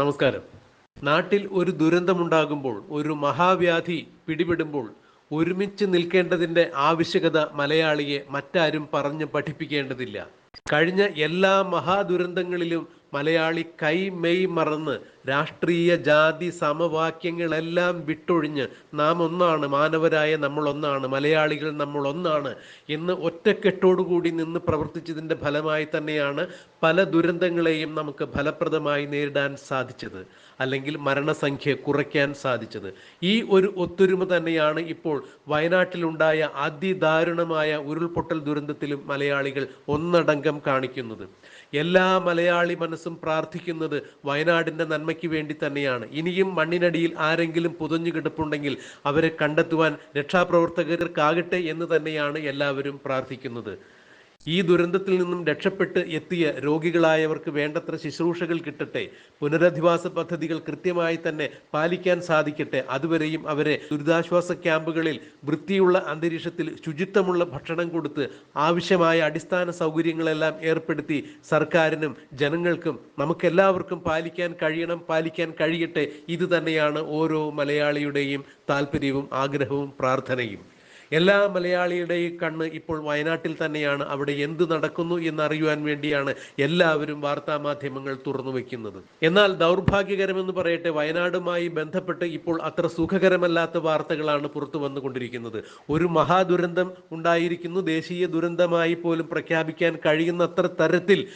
നമസ്കാരം. നാട്ടിൽ ഒരു ദുരന്തമുണ്ടാകുമ്പോൾ ഒരു മഹാവ്യാധി പിടിപെടുമ്പോൾ ഒരുമിച്ച് നിൽക്കേണ്ടതിന്റെ ആവശ്യകത മലയാളിയെ മറ്റാരും പറഞ്ഞ് പഠിപ്പിക്കേണ്ടതില്ല. കഴിഞ്ഞ എല്ലാ മഹാദുരന്തങ്ങളിലും മലയാളി കൈ മെയ് മറന്ന് രാഷ്ട്രീയ ജാതി സമവാക്യങ്ങളെല്ലാം വിട്ടൊഴിഞ്ഞ് നാം ഒന്നാണ് മാനവരായ നമ്മൾ ഒന്നാണ് മലയാളികൾ നമ്മൾ ഒന്നാണ് എന്ന് ഒറ്റക്കെട്ടോടുകൂടി നിന്ന് പ്രവർത്തിച്ചതിന്റെ ഫലമായി തന്നെയാണ് പല ദുരന്തങ്ങളെയും നമുക്ക് ഫലപ്രദമായി നേരിടാൻ സാധിച്ചത് അല്ലെങ്കിൽ മരണസംഖ്യ കുറയ്ക്കാൻ സാധിച്ചത്. ഈ ഒരു ഒത്തൊരുമ തന്നെയാണ് ഇപ്പോൾ വയനാട്ടിലുണ്ടായ അതിദാരുണമായ ഉരുൾപൊട്ടൽ ദുരന്തത്തിലും മലയാളികൾ ഒന്നടങ്കം കാണിക്കുന്നത്. എല്ലാ മലയാളി മനസ്സും പ്രാർത്ഥിക്കുന്നത് വയനാടിന്റെ നന്മയ്ക്ക് വേണ്ടി തന്നെയാണ്. ഇനിയും മണ്ണിനടിയിൽ ആരെങ്കിലും പുതഞ്ഞു കിടപ്പുണ്ടെങ്കിൽ അവരെ കണ്ടെത്തുവാൻ രക്ഷാപ്രവർത്തകർക്കാകട്ടെ എന്ന് തന്നെയാണ് എല്ലാവരും പ്രാർത്ഥിക്കുന്നത്. ഈ ദുരന്തത്തിൽ നിന്നും രക്ഷപ്പെട്ട് എത്തിയ രോഗികളായവർക്ക് വേണ്ടത്ര ശുശ്രൂഷകൾ കിട്ടട്ടെ പുനരധിവാസ പദ്ധതികൾ കൃത്യമായി തന്നെ പാലിക്കാൻ സാധിക്കട്ടെ. അതുവരെയും അവരെ ദുരിതാശ്വാസ ക്യാമ്പുകളിൽ വൃത്തിയുള്ള അന്തരീക്ഷത്തിൽ ശുചിത്വമുള്ള ഭക്ഷണം കൊടുത്ത് ആവശ്യമായ അടിസ്ഥാന സൗകര്യങ്ങളെല്ലാം ഏർപ്പെടുത്തി സർക്കാരിനും ജനങ്ങൾക്കും നമുക്കെല്ലാവർക്കും പാലിക്കാൻ കഴിയണം പാലിക്കാൻ കഴിയട്ടെ. ഇത് തന്നെയാണ് ഓരോ മലയാളിയുടെയും താല്പര്യവും ആഗ്രഹവും പ്രാർത്ഥനയും. എല്ലാ മലയാളിയുടെയും കണ്ണ് ഇപ്പോൾ വയനാട്ടിൽ തന്നെയാണ്. അവിടെ എന്ത് നടക്കുന്നു എന്നറിയുവാൻ വേണ്ടിയാണ് എല്ലാവരും വാർത്താ മാധ്യമങ്ങൾ തുറന്നു വെക്കുന്നത്. എന്നാൽ ദൗർഭാഗ്യകരമെന്ന് പറയട്ടെ വയനാടുമായി ബന്ധപ്പെട്ട് ഇപ്പോൾ അത്ര സുഖകരമല്ലാത്ത വാർത്തകളാണ് പുറത്തു വന്നുകൊണ്ടിരിക്കുന്നത്. ഒരു മഹാദുരന്തം ഉണ്ടായിരിക്കുന്നു. ദേശീയ ദുരന്തമായി പോലും പ്രഖ്യാപിക്കാൻ കഴിയുന്നത്ര തരത്തിൽ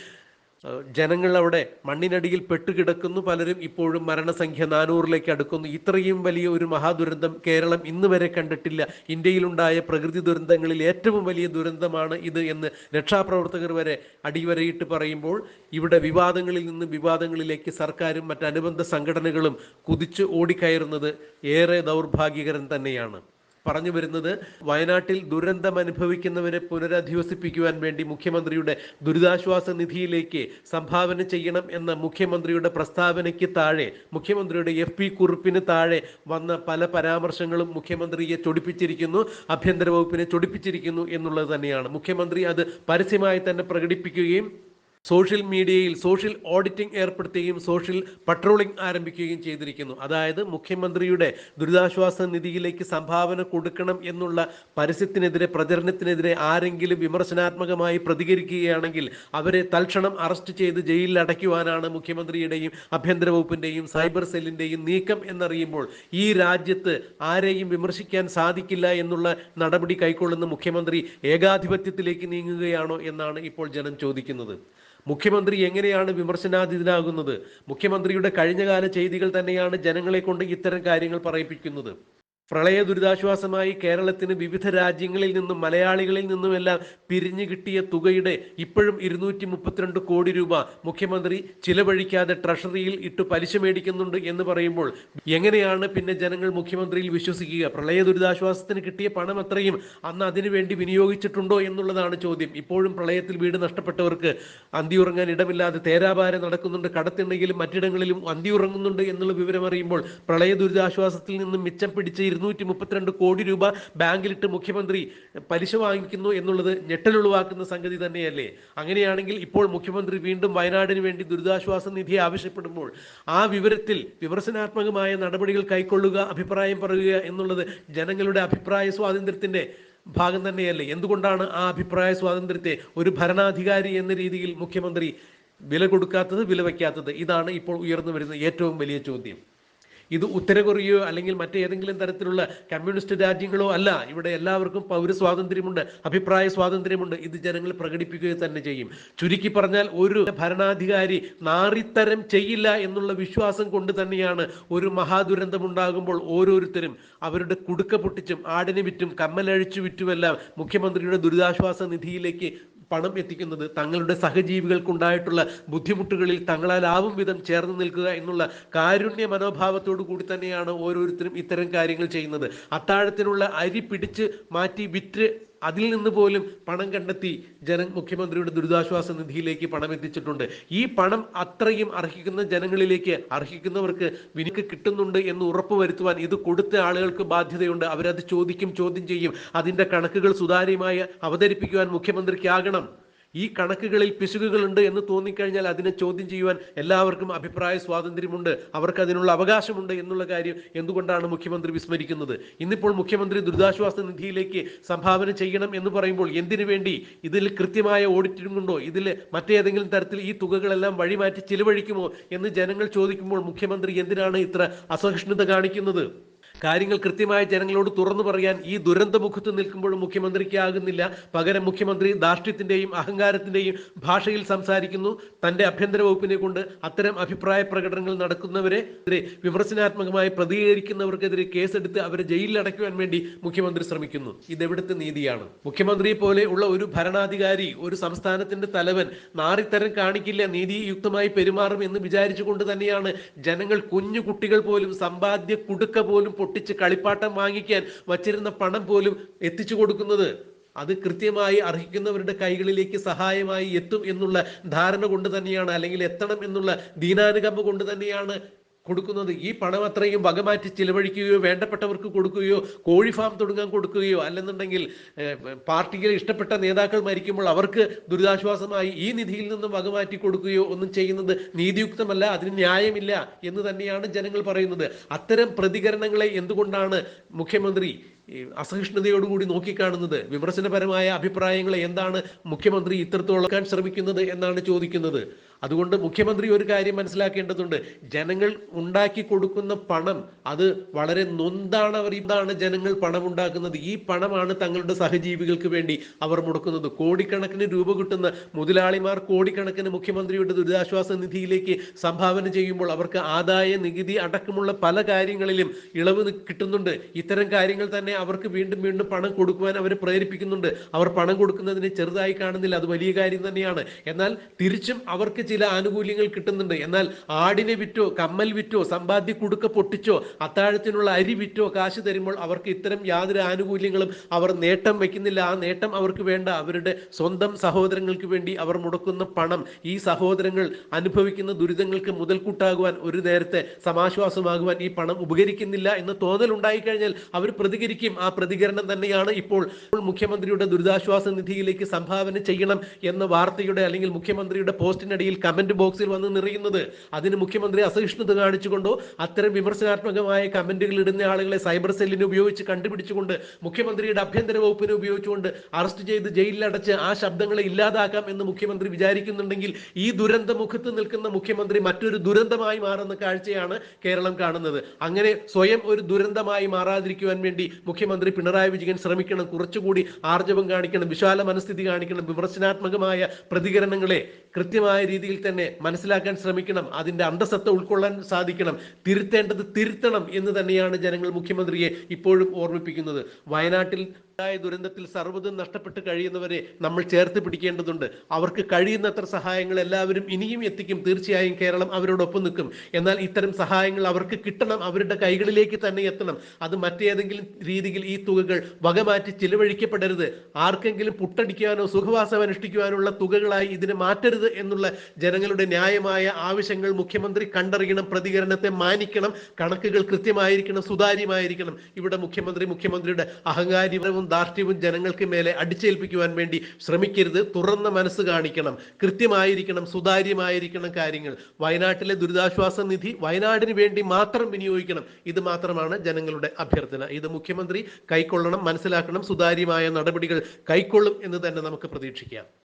ജനങ്ങൾ അവിടെ മണ്ണിനടിയിൽ പെട്ടുകിടക്കുന്നു പലരും. ഇപ്പോഴും മരണസംഖ്യ നാനൂറിലേക്ക് അടുക്കുന്നു. ഇത്രയും വലിയ ഒരു മഹാദുരന്തം കേരളം ഇന്ന് വരെ കണ്ടിട്ടില്ല. ഇന്ത്യയിലുണ്ടായ പ്രകൃതി ദുരന്തങ്ങളിൽ ഏറ്റവും വലിയ ദുരന്തമാണ് ഇത് എന്ന് രക്ഷാപ്രവർത്തകർ വരെ അടിവരയിട്ട് പറയുമ്പോൾ ഇവിടെ വിവാദങ്ങളിൽ നിന്ന് വിവാദങ്ങളിലേക്ക് സർക്കാരും മറ്റനുബന്ധ സംഘടനകളും കുതിച്ച് ഓടിക്കയറുന്നത് ഏറെ ദൗർഭാഗ്യകരം തന്നെയാണ്. പറഞ്ഞു വരുന്നത്. വയനാട്ടിൽ ദുരന്തം അനുഭവിക്കുന്നവരെ പുനരധിവസിപ്പിക്കുവാൻ വേണ്ടി മുഖ്യമന്ത്രിയുടെ ദുരിതാശ്വാസ നിധിയിലേക്ക് സംഭാവന ചെയ്യണം എന്ന മുഖ്യമന്ത്രിയുടെ പ്രസ്താവനയ്ക്ക് താഴെ മുഖ്യമന്ത്രിയുടെ എഫ് പി കുറിപ്പിന് താഴെ വന്ന പല പരാമർശങ്ങളും മുഖ്യമന്ത്രിയെ ചൊടിപ്പിച്ചിരിക്കുന്നു ആഭ്യന്തര വകുപ്പിനെ ചൊടിപ്പിച്ചിരിക്കുന്നു എന്നുള്ളത് തന്നെയാണ്. മുഖ്യമന്ത്രി അത് പരസ്യമായി തന്നെ പ്രകടിപ്പിക്കുകയും സോഷ്യൽ മീഡിയയിൽ സോഷ്യൽ ഓഡിറ്റിംഗ് ഏർപ്പെടുത്തുകയും സോഷ്യൽ പട്രോളിംഗ് ആരംഭിക്കുകയും ചെയ്തിരിക്കുന്നു. അതായത് മുഖ്യമന്ത്രിയുടെ ദുരിതാശ്വാസ നിധിയിലേക്ക് സംഭാവന കൊടുക്കണം എന്നുള്ള പരസ്യത്തിനെതിരെ പ്രചരണത്തിനെതിരെ ആരെങ്കിലും വിമർശനാത്മകമായി പ്രതികരിക്കുകയാണെങ്കിൽ അവരെ തൽക്ഷണം അറസ്റ്റ് ചെയ്ത് ജയിലിൽ അടയ്ക്കുവാനാണ് മുഖ്യമന്ത്രിയുടെയും ആഭ്യന്തര വകുപ്പിന്റെയും സൈബർ സെല്ലിന്റെയും നീക്കം എന്നറിയുമ്പോൾ ഈ രാജ്യത്ത് ആരെയും വിമർശിക്കാൻ സാധിക്കില്ല എന്നുള്ള നടപടി കൈക്കൊള്ളുന്ന മുഖ്യമന്ത്രി ഏകാധിപത്യത്തിലേക്ക് നീങ്ങുകയാണോ എന്നാണ് ഇപ്പോൾ ജനം ചോദിക്കുന്നത്. മുഖ്യമന്ത്രി എങ്ങനെയാണ് വിമർശനാതീതനാകുന്നത്? മുഖ്യമന്ത്രിയുടെ കഴിഞ്ഞകാല ചെയ്തികൾ തന്നെയാണ് ജനങ്ങളെ കൊണ്ട് ഇത്തരം കാര്യങ്ങൾ പറയിപ്പിക്കുന്നത്. പ്രളയ ദുരിതാശ്വാസമായി കേരളത്തിന് വിവിധ രാജ്യങ്ങളിൽ നിന്നും മലയാളികളിൽ നിന്നുമെല്ലാം പിരിഞ്ഞു കിട്ടിയ തുകയുടെ ഇപ്പോഴും ഇരുന്നൂറ്റി മുപ്പത്തിരണ്ട് കോടി രൂപ മുഖ്യമന്ത്രി ചിലവഴിക്കാതെ ട്രഷറിയിൽ ഇട്ട് പലിശ മേടിക്കുന്നുണ്ട് എന്ന് പറയുമ്പോൾ എങ്ങനെയാണ് പിന്നെ ജനങ്ങൾ മുഖ്യമന്ത്രിയിൽ വിശ്വസിക്കുക? പ്രളയ ദുരിതാശ്വാസത്തിന് കിട്ടിയ പണം അത്രയും അന്ന് അതിനുവേണ്ടി വിനിയോഗിച്ചിട്ടുണ്ടോ എന്നുള്ളതാണ് ചോദ്യം. ഇപ്പോഴും പ്രളയത്തിൽ വീട് നഷ്ടപ്പെട്ടവർക്ക് അന്തിയുറങ്ങാൻ ഇടമില്ലാതെ തേരാപാര നടക്കുന്നുണ്ട്. കടത്തിണ്ടെങ്കിലും മറ്റിടങ്ങളിലും അന്തിയുറങ്ങുന്നുണ്ട് എന്നുള്ള വിവരം അറിയുമ്പോൾ പ്രളയ ദുരിതാശ്വാസത്തിൽ നിന്നും മിച്ചം പിടിച്ച ഇരുന്നൂറ്റി മുപ്പത്തിരണ്ട് കോടി രൂപ ബാങ്കിലിട്ട് മുഖ്യമന്ത്രി പലിശ വാങ്ങിക്കുന്നു എന്നുള്ളത് ഞെട്ടലുളവാക്കുന്ന സംഗതി തന്നെയല്ലേ? അങ്ങനെയാണെങ്കിൽ ഇപ്പോൾ മുഖ്യമന്ത്രി വീണ്ടും വയനാടിന് വേണ്ടി ദുരിതാശ്വാസ നിധി ആവശ്യപ്പെടുമ്പോൾ ആ വിവരത്തിൽ വിമർശനാത്മകമായ നടപടികൾ കൈക്കൊള്ളുക അഭിപ്രായം പറയുക എന്നുള്ളത് ജനങ്ങളുടെ അഭിപ്രായ സ്വാതന്ത്ര്യത്തിന്റെ ഭാഗം തന്നെയല്ലേ? എന്തുകൊണ്ടാണ് ആ അഭിപ്രായ സ്വാതന്ത്ര്യത്തെ ഒരു ഭരണാധികാരി എന്ന രീതിയിൽ മുഖ്യമന്ത്രി വില കൊടുക്കാത്തത് വില വയ്ക്കാത്തത്? ഇതാണ് ഇപ്പോൾ ഉയർന്നു വരുന്ന ഏറ്റവും വലിയ ചോദ്യം. ഇത് ഉത്തര കൊറിയയോ അല്ലെങ്കിൽ മറ്റേതെങ്കിലും തരത്തിലുള്ള കമ്മ്യൂണിസ്റ്റ് രാജ്യങ്ങളോ അല്ല. ഇവിടെ എല്ലാവർക്കും പൗരസ്വാതന്ത്ര്യമുണ്ട് അഭിപ്രായ സ്വാതന്ത്ര്യമുണ്ട്. ഇത് ജനങ്ങൾ പ്രകടിപ്പിക്കുക തന്നെ ചെയ്യും. ചുരുക്കി പറഞ്ഞാൽ ഒരു ഭരണാധികാരി നാറിത്തരം ചെയ്യില്ല എന്നുള്ള വിശ്വാസം കൊണ്ട് തന്നെയാണ് ഒരു മഹാദുരന്തം ഉണ്ടാകുമ്പോൾ ഓരോരുത്തരും അവരുടെ കുടുക്ക പൊട്ടിച്ചും ആടിനെ വിറ്റും കമ്മലഴിച്ചു വിറ്റുമെല്ലാം മുഖ്യമന്ത്രിയുടെ ദുരിതാശ്വാസ നിധിയിലേക്ക് പണം എത്തിക്കുന്നത് തങ്ങളുടെ സഹജീവികൾക്കുണ്ടായിട്ടുള്ള ബുദ്ധിമുട്ടുകളിൽ തങ്ങളാലാവും വിധം ചേർന്ന് നിൽക്കുക എന്നുള്ള കാരുണ്യ മനോഭാവത്തോടു കൂടി തന്നെയാണ് ഓരോരുത്തരും ഇത്തരം കാര്യങ്ങൾ ചെയ്യുന്നത്. അത്താഴത്തിനുള്ള അരി പിടിച്ച് മാറ്റി വിറ്റ് അതിൽ നിന്ന് പോലും പണം കണ്ടെത്തി ജന മുഖ്യമന്ത്രിയുടെ ദുരിതാശ്വാസ നിധിയിലേക്ക് പണം എത്തിച്ചിട്ടുണ്ട്. ഈ പണം അത്രയും അർഹിക്കുന്ന ജനങ്ങളിലേക്ക് അർഹിക്കുന്നവർക്ക് വിനിക്ക് കിട്ടുന്നുണ്ട് എന്ന് ഉറപ്പുവരുത്തുവാൻ ഇത് കൊടുത്ത ആളുകൾക്ക് ബാധ്യതയുണ്ട്. അവരത് ചോദിക്കും ചോദ്യം ചെയ്യും. അതിന്റെ കണക്കുകൾ സുതാര്യമായി അവതരിപ്പിക്കുവാൻ മുഖ്യമന്ത്രിക്കാകണം. ഈ കണക്കുകളിൽ പിശുകുകളുണ്ട് എന്ന് തോന്നിക്കഴിഞ്ഞാൽ അതിനെ ചോദ്യം ചെയ്യുവാൻ എല്ലാവർക്കും അഭിപ്രായ സ്വാതന്ത്ര്യമുണ്ട്. അവർക്ക് അതിനുള്ള അവകാശമുണ്ട് എന്നുള്ള കാര്യം എന്തുകൊണ്ടാണ് മുഖ്യമന്ത്രി വിസ്മരിക്കുന്നത്? ഇന്നിപ്പോൾ മുഖ്യമന്ത്രി ദുരിതാശ്വാസ നിധിയിലേക്ക് സംഭാവന ചെയ്യണം എന്ന് പറയുമ്പോൾ എന്തിനു വേണ്ടി? ഇതിൽ കൃത്യമായ ഓഡിറ്റിംഗ് ഉണ്ടോ? ഇതിൽ മറ്റേതെങ്കിലും തരത്തിൽ ഈ തുകകളെല്ലാം വഴിമാറ്റി ചിലവഴിക്കുമോ എന്ന് ജനങ്ങൾ ചോദിക്കുമ്പോൾ മുഖ്യമന്ത്രി എന്തിനാണ് ഇത്ര അസഹിഷ്ണുത കാണിക്കുന്നത്? കാര്യങ്ങൾ കൃത്യമായി ജനങ്ങളോട് തുറന്നു പറയാൻ ഈ ദുരന്തമുഖത്ത് നിൽക്കുമ്പോഴും മുഖ്യമന്ത്രിക്ക് ആകുന്നില്ല പകരം മുഖ്യമന്ത്രി ധാർഷ്ട്യത്തിന്റെയും അഹങ്കാരത്തിന്റെയും ഭാഷയിൽ സംസാരിക്കുന്നു. തന്റെ ആഭ്യന്തര വകുപ്പിനെ കൊണ്ട് അത്തരം അഭിപ്രായ പ്രകടനങ്ങൾ നടക്കുന്നവരെ വിമർശനാത്മകമായി പ്രതികരിക്കുന്നവർക്കെതിരെ കേസെടുത്ത് അവരെ ജയിലിൽ അടയ്ക്കുവാൻ വേണ്ടി മുഖ്യമന്ത്രി ശ്രമിക്കുന്നു. ഇതെവിടുത്തെ നീതിയാണ്? മുഖ്യമന്ത്രിയെ പോലെ ഉള്ള ഒരു ഭരണാധികാരി ഒരു സംസ്ഥാനത്തിന്റെ തലവൻ നാറിത്തരം കാണിക്കില്ല. നീതിയുക്തമായി പെരുമാറും എന്ന് വിചാരിച്ചുകൊണ്ട് തന്നെയാണ് ജനങ്ങൾ കുഞ്ഞു കുട്ടികൾ പോലും സമ്പാദ്യ കുടുക്ക പോലും പൊട്ടിച്ച് കളിപ്പാട്ടം വാങ്ങിക്കാൻ വച്ചിരുന്ന പണം പോലും എത്തിച്ചു കൊടുക്കുന്നത് അത് കൃത്യമായി അർഹിക്കുന്നവരുടെ കൈകളിലേക്ക് സഹായമായി എത്തും എന്നുള്ള ധാരണ കൊണ്ട് തന്നെയാണ് അല്ലെങ്കിൽ എത്തണം എന്നുള്ള ദീനാനുകമ്പ കൊണ്ട് തന്നെയാണ് കൊടുക്കുന്നത് ഈ പണം അത്രയും വകമാറ്റി ചിലവഴിക്കുകയോ വേണ്ടപ്പെട്ടവർക്ക് കൊടുക്കുകയോ കോഴി ഫാം തുടങ്ങാൻ കൊടുക്കുകയോ അല്ലെന്നുണ്ടെങ്കിൽ പാർട്ടിയിൽ ഇഷ്ടപ്പെട്ട നേതാക്കൾ മരിക്കുമ്പോൾ അവർക്ക് ദുരിതാശ്വാസമായി ഈ നിധിയിൽ നിന്നും വകമാറ്റി കൊടുക്കുകയോ ഒന്നും ചെയ്യുന്നത് നീതിയുക്തമല്ല അതിന് ന്യായമില്ല എന്ന് തന്നെയാണ് ജനങ്ങൾ പറയുന്നത്. അത്തരം പ്രതികരണങ്ങളെ എന്തുകൊണ്ടാണ് മുഖ്യമന്ത്രി അസഹിഷ്ണുതയോടുകൂടി നോക്കിക്കാണുന്നത്? വിമർശനപരമായ അഭിപ്രായങ്ങളെ എന്താണ് മുഖ്യമന്ത്രി ഇത്രത്തോളം ശ്രമിക്കുന്നത് എന്നാണ് ചോദിക്കുന്നത്. അതുകൊണ്ട് മുഖ്യമന്ത്രി ഒരു കാര്യം മനസ്സിലാക്കേണ്ടതുണ്ട്. ജനങ്ങൾ ഉണ്ടാക്കി കൊടുക്കുന്ന പണം അത് വളരെ നൊന്താണ് അവർ ഇതാണ് ജനങ്ങൾ പണം ഉണ്ടാക്കുന്നത് ഈ പണമാണ് തങ്ങളുടെ സഹജീവികൾക്ക് വേണ്ടി അവർ മുടക്കുന്നത്. കോടിക്കണക്കിന് രൂപ കിട്ടുന്ന മുതലാളിമാർ കോടിക്കണക്കിന് മുഖ്യമന്ത്രിയുടെ ദുരിതാശ്വാസ നിധിയിലേക്ക് സംഭാവന ചെയ്യുമ്പോൾ അവർക്ക് ആദായ നികുതി അടക്കമുള്ള പല കാര്യങ്ങളിലും ഇളവ് കിട്ടുന്നുണ്ട്. ഇത്തരം കാര്യങ്ങൾ തന്നെ അവർക്ക് വീണ്ടും വീണ്ടും പണം കൊടുക്കുവാൻ അവരെ പ്രേരിപ്പിക്കുന്നുണ്ട്. അവർ പണം കൊടുക്കുന്നതിനെ ചെറുതായി കാണുന്നില്ല. അത് വലിയ കാര്യം തന്നെയാണ്. എന്നാൽ തിരിച്ചും അവർക്ക് ചില ആനുകൂല്യങ്ങൾ കിട്ടുന്നുണ്ട്. എന്നാൽ ആടിനെ വിറ്റോ കമ്മൽ വിറ്റോ സമ്പാദ്യ കുടുക്ക പൊട്ടിച്ചോ അത്താഴത്തിനുള്ള അരി വിറ്റോ കാശ് തരുമ്പോൾ അവർക്ക് ഇത്തരം യാതൊരു ആനുകൂല്യങ്ങളും അവർ നേട്ടം വെക്കുന്നില്ല ആ നേട്ടം അവർക്ക് വേണ്ട. അവരുടെ സ്വന്തം സഹോദരങ്ങൾക്ക് വേണ്ടി അവർ മുടക്കുന്ന പണം ഈ സഹോദരങ്ങൾ അനുഭവിക്കുന്ന ദുരിതങ്ങൾക്ക് മുതൽക്കൂട്ടാകുവാൻ ഒരു നേരത്തെ സമാശ്വാസമാകുവാൻ ഈ പണം ഉപകരിക്കുന്നില്ല എന്ന തോന്നൽ ഉണ്ടായിക്കഴിഞ്ഞാൽ അവർ പ്രതികരിക്കും. ആ പ്രതികരണം തന്നെയാണ് ഇപ്പോൾ മുഖ്യമന്ത്രിയുടെ ദുരിതാശ്വാസ നിധിയിലേക്ക് സംഭാവന ചെയ്യണം എന്ന വാർത്തയുടെ അല്ലെങ്കിൽ മുഖ്യമന്ത്രിയുടെ പോസ്റ്റിനടിയിൽ കമന്റ് ബോക്സിൽ വന്ന് നിറയുന്നത്. അതിന് മുഖ്യമന്ത്രി അസഹിഷ്ണുത കാണിച്ചുകൊണ്ടോ അത്തരം വിമർശനാത്മകമായ കമന്റുകൾ ഇടുന്ന ആളുകളെ സൈബർ സെല്ലിനെ ഉപയോഗിച്ച് കണ്ടുപിടിച്ചുകൊണ്ട് മുഖ്യമന്ത്രിയുടെ ആഭ്യന്തര വകുപ്പിനെ ഉപയോഗിച്ചുകൊണ്ട് അറസ്റ്റ് ചെയ്ത് ജയിലിലടച്ച് ആ ശബ്ദങ്ങളെ ഇല്ലാതാക്കാം എന്ന് മുഖ്യമന്ത്രി വിചാരിക്കുന്നുണ്ടെങ്കിൽ ഈ ദുരന്ത മുഖത്ത് നിൽക്കുന്ന മുഖ്യമന്ത്രി മറ്റൊരു ദുരന്തമായി മാറുന്ന കാഴ്ചയാണ് കേരളം കാണുന്നത്. അങ്ങനെ സ്വയം ഒരു ദുരന്തമായി മാറാതിരിക്കുവാൻ വേണ്ടി മുഖ്യമന്ത്രി പിണറായി വിജയൻ ശ്രമിക്കണം. കുറച്ചുകൂടി ആർജവം കാണിക്കണം വിശാല മനസ്ഥിതി കാണിക്കണം വിമർശനാത്മകമായ പ്രതികരണങ്ങളെ കൃത്യമായ രീതിയിൽ തന്നെ മനസ്സിലാക്കാൻ ശ്രമിക്കണം അതിന്റെ അന്തസത്ത ഉൾക്കൊള്ളാൻ സാധിക്കണം തിരുത്തേണ്ടത് തിരുത്തണം എന്ന് തന്നെയാണ് ജനങ്ങൾ മുഖ്യമന്ത്രിയെ ഇപ്പോഴും ഓർമ്മിപ്പിക്കുന്നത്. വയനാട്ടിൽ ഉണ്ടായ ദുരന്തത്തിൽ സർവതും നഷ്ടപ്പെട്ട് കഴിയുന്നവരെ നമ്മൾ ചേർത്ത് പിടിക്കേണ്ടതുണ്ട്. അവർക്ക് കഴിയുന്നത്ര സഹായങ്ങൾ എല്ലാവരും ഇനിയും എത്തിക്കും. തീർച്ചയായും കേരളം അവരോടൊപ്പം നിൽക്കും. എന്നാൽ ഇത്തരം സഹായങ്ങൾ അവർക്ക് കിട്ടണം. അവരുടെ കൈകളിലേക്ക് തന്നെ എത്തണം. അത് മറ്റേതെങ്കിലും രീതിയിൽ ഈ തുകകൾ വകമാറ്റി ചിലവഴിക്കപ്പെടരുത്. ആർക്കെങ്കിലും പുട്ടടിക്കാനോ സുഖവാസം അനുഷ്ഠിക്കുവാനുള്ള തുകകളായി ഇതിനെ മാറ്റരുത് എന്നുള്ള ജനങ്ങളുടെ ന്യായമായ ആവശ്യങ്ങൾ മുഖ്യമന്ത്രി കണ്ടറിയണം പ്രതികരണത്തെ മാനിക്കണം കണക്കുകൾ കൃത്യമായിരിക്കണം സുതാര്യമായിരിക്കണം. ഇവിടെ മുഖ്യമന്ത്രി മുഖ്യമന്ത്രിയുടെ അഹങ്കാര്യവും ധാർഷ്ട്യവും ജനങ്ങൾക്ക് മേലെ അടിച്ചേൽപ്പിക്കുവാൻ വേണ്ടി ശ്രമിക്കരുത്. തുറന്ന മനസ്സ് കാണിക്കണം. കൃത്യമായിരിക്കണം സുതാര്യമായിരിക്കണം കാര്യങ്ങൾ. വയനാട്ടിലെ ദുരിതാശ്വാസ നിധി വയനാടിന് വേണ്ടി മാത്രം വിനിയോഗിക്കണം. ഇത് മാത്രമാണ് ജനങ്ങളുടെ അഭ്യർത്ഥന. ഇത് മുഖ്യമന്ത്രി കൈക്കൊള്ളണം മനസ്സിലാക്കണം. സുതാര്യമായ നടപടികൾ കൈക്കൊള്ളും എന്ന് തന്നെ നമുക്ക് പ്രതീക്ഷിക്കാം.